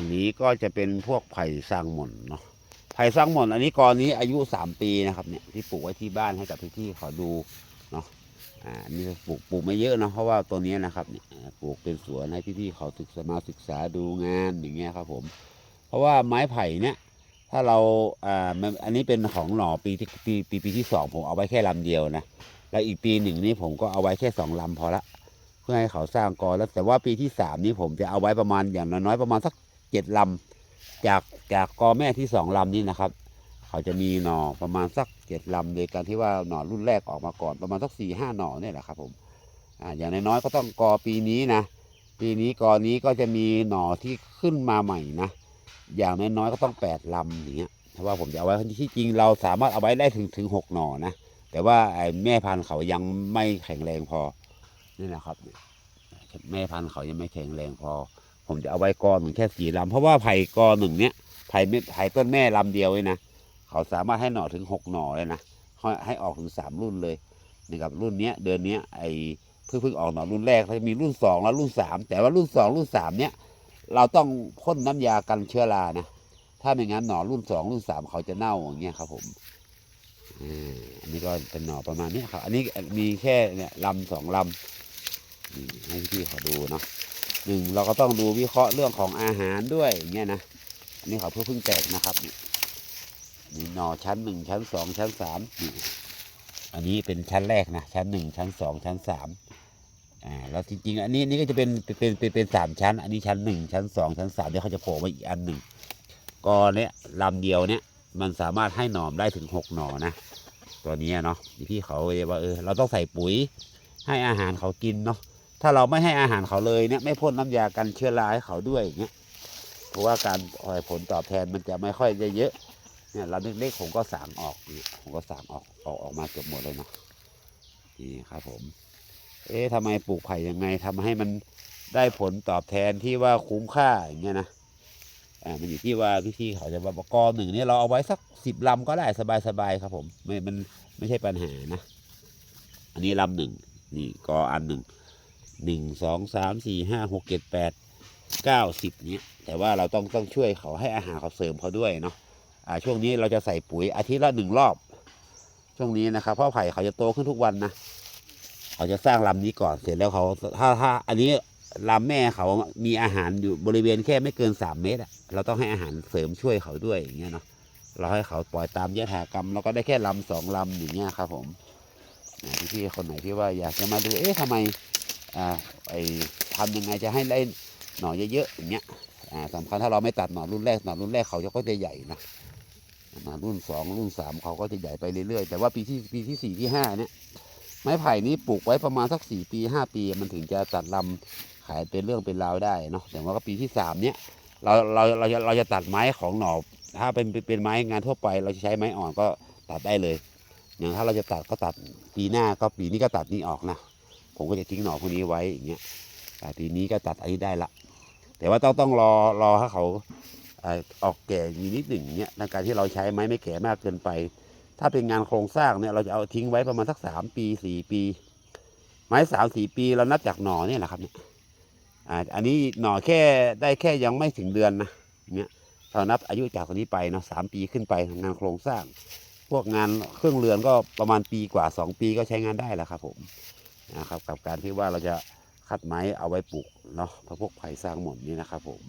อันนี้ก็จะเป็นพวกไผ่สร้างหม่นเนาะไผ่สร้างหม่นอันนี้กอนี้อายุสามปีนะครับเนี่ยที่ปลูกไว้ที่บ้านให้กับพี่ๆเขาดูเนาะอ่าอันนี่ปลูกปลูกไม่เยอะเนาะเพราะว่าตัวนี้นะครับเนี่ยปลูกเป็นสวนให้พี่ๆเขาศึกษามาศึกษาดูงานอย่างเงี้ยครับผม เพราะว่าไม้ไผ่เนี่ยถ้าเราอ่าอันนี้เป็นของหน่อปีที่ปีปีปีที่สองผมเอาไว้แค่ลำเดียวนะแล้วอีกปีหนึ่งนี่ผมก็เอาไว้แค่สองลำพอละเพื่อให้เขาสร้างกอแล้วแต่ว่าปีที่สามนี้ผมจะเอาไว้ประมาณอย่างน้อยๆประมาณสัก เจ็ดลำจากจากกอแม่ที่สองลำนี้นะครับ เขาจะมีหน่อประมาณสักเจ็ดลำโดยการที่ว่าหน่อรุ่นแรกออกมาก่อนประมาณสักสี่ห้าหน่อเนี่ยแหละครับผมอ่าอย่างน้อยๆก็ต้องกอปีนี้นะปีนี้กอนี้ก็จะมีหน่อที่ขึ้นมาใหม่นะอย่างน้อยๆก็ต้องแปดลำอย่างเงี้ยเพราะว่าผมจะเอาไว้ที่จริงเราสามารถเอาไว้ได้ถึงถึงหกหน่อนะแต่ว่าไอ้แม่พันธุ์เขายังไม่แข็งแรงพอนี่นะครับแม่พันธุ์เขายังไม่แข็งแรงพอ ผมจะเอาไว้กอหนึ่งแค่สี่ลำเพราะว่าไผ่กอหนึ่งเนี้ยไผ่เม็ดไผ่ต้นแม่ลำเดียวเลยนะเขาสามารถให้หน่อถึงหกหน่อเลยนะให้ให้ออกถึงสามรุ่นเลยนะครับรุ่นเนี้ยเดือนเนี้ยไอเพิ่งเพิ่งออกหน่อรุ่นแรกแล้วมีรุ่นสองแล้วรุ่นสามแต่ว่ารุ่นสองรุ่นสามเนี้ยเราต้องพ่นน้ำยากันเชื้อรานะถ้าไม่งั้นหน่อรุ่นสองรุ่นสามเขาจะเน่าอย่างเงี้ยครับผมอ่าอันนี้ก็เป็นหน่อประมาณนี้ครับ อันนี้มีแค่เนี่ยลำสองลำให้พี่เขาดูเนาะ หนึ่งเราก็ต้องดูวิเคราะห์เรื่องของอาหารด้วยอย่างเงี้ยนะอันนี้เขาเพิ่งเพิ่งแตกนะครับนี่หน่อชั้นหนึ่งชั้นสองชั้นสามอันนี้เป็นชั้นแรกนะชั้นหนึ่งชั้นสองชั้นสามอ่าแล้วจริงๆอันนี้นี่ก็จะเป็นเป็นเป็นเป็นสามชั้น อันนี้ชั้นหนึ่งชั้นสองชั้นสามเดี๋ยวเขาจะโผล่มาอีกอันหนึ่งก็เนี้ยลำเดียวเนี้ยมันสามารถให้หน่อมได้ถึงหกหน่อนะตัวนี้เนาะพี่เขาเลยว่าเออเราต้องใส่ปุ๋ยให้อาหารเขากินเนาะ ถ้าเราไม่ให้อาหารเขาเลยเนี่ยไม่พ่นน้ำยากันเชื้อราให้เขาด้วยอย่างเงี้ยเพราะว่าการหอยผลตอบแทนมันจะไม่ค่อยจะเยอะเนี่ยเราเล็กๆผมก็สางออกผมก็สางออกออกออกมาเกือบหมดเลยเนาะนี่ครับผม เอ๊ะทำไมปลูกไผ่ยังไงทำให้มันได้ผลตอบแทนที่ว่าคุ้มค่าอย่างเงี้ยนะอ่ามันอยู่ที่ว่าพี่ๆเขาจะบอกกอหนึ่งเนี่ยเราเอาไว้สักสิบลำก็ได้สบายๆครับผมไม่มันไม่ใช่ปัญหานะ อันนี้ลำหนึ่งนี่กออันหนึ่ง หนึ่งสองสามสี่ห้าหกเจ็ดแปดเก้าสิบเนี้ยแต่ว่าเราต้องต้องช่วยเขาให้อาหารเขาเสริมเขาด้วยเนาะอ่าช่วงนี้เราจะใส่ปุ๋ยอาทิตย์ละหนึ่งรอบ ช่วงนี้นะครับเพราะไผ่เขาจะโตขึ้นทุกวันนะเขาจะสร้างลำนี้ก่อนเสร็จแล้วเขาถ้าถ้าอันนี้ลำแม่เขามีอาหารอยู่บริเวณแค่ไม่เกินสามเมตรอะเราต้องให้อาหารเสริมช่วยเขาด้วยอย่างเงี้ยเนาะเราให้เขาปล่อยตามยถากรรมเราก็ได้แค่ลำสองลำอย่างเงี้ยครับผมอ่พี่ๆคนไหนที่ว่าอยากจะมาดูเอ๊ะทำไม ไอทำยังไงจะให้ได้หน่อเยอะๆอย่างเงี้ยสำคัญถ้าเราไม่ตัดหน่อรุ่นแรกหน่อรุ่นแรกเขาจะก็จะใหญ่นะหน่อรุ่นสองรุ่นสามเขาก็จะใหญ่ไปเรื่อยๆแต่ว่าปีที่ปีที่สี่ที่ห้าเนี่ยไม้ไผ่นี้ปลูกไว้ประมาณสักสี่ปีห้าปี มันถึงจะตัดลำขายเป็นเรื่องเป็นราวได้เนาะแต่ว่าก็ปีที่สามเนี่ยเราเราเราจะเราจะตัดไม้ของหน่อถ้าเป็นเป็นเป็นไม้งานทั่วไป เราจะใช้ไม้อ่อนก็ตัดได้เลย อย่างถ้าเราจะตัดก็ตัดปีหน้าก็ปีนี้ก็ตัดนี่ออกนะ ผมก็จะทิ้งหน่อพวกนี้ไว้อย่างเงี้ยแต่ปีนี้ก็ตัดอันนี้ได้ละ แต่ว่าต้องต้องรอรอให้เขาออกแก่มีนิดหนึ่งเนี้ยในการที่เราใช้ไม้ไม่แก่มากเกินไป ถ้าเป็นงานโครงสร้างเนี่ยเราจะเอาทิ้งไว้ประมาณสักสามปีสี่ปี ไม้สามสี่ปีเรานับจากหน่อเนี่ยแหละครับเนี่ยอ่าอันนี้หน่อแค่ได้แค่ยังไม่ถึงเดือนนะเนี่ยเรานับอายุจากคนนี้ไปเนาะสามปีขึ้นไปงานโครงสร้าง พวกงานเครื่องเรือนก็ประมาณปีกว่าสองปีก็ใช้งานได้แล้วครับผม นะครับ กับการที่ว่าเราจะคัดไม้เอาไว้ปลูกเนาะพวกไผ่สร้างหมดนี้นะครับผม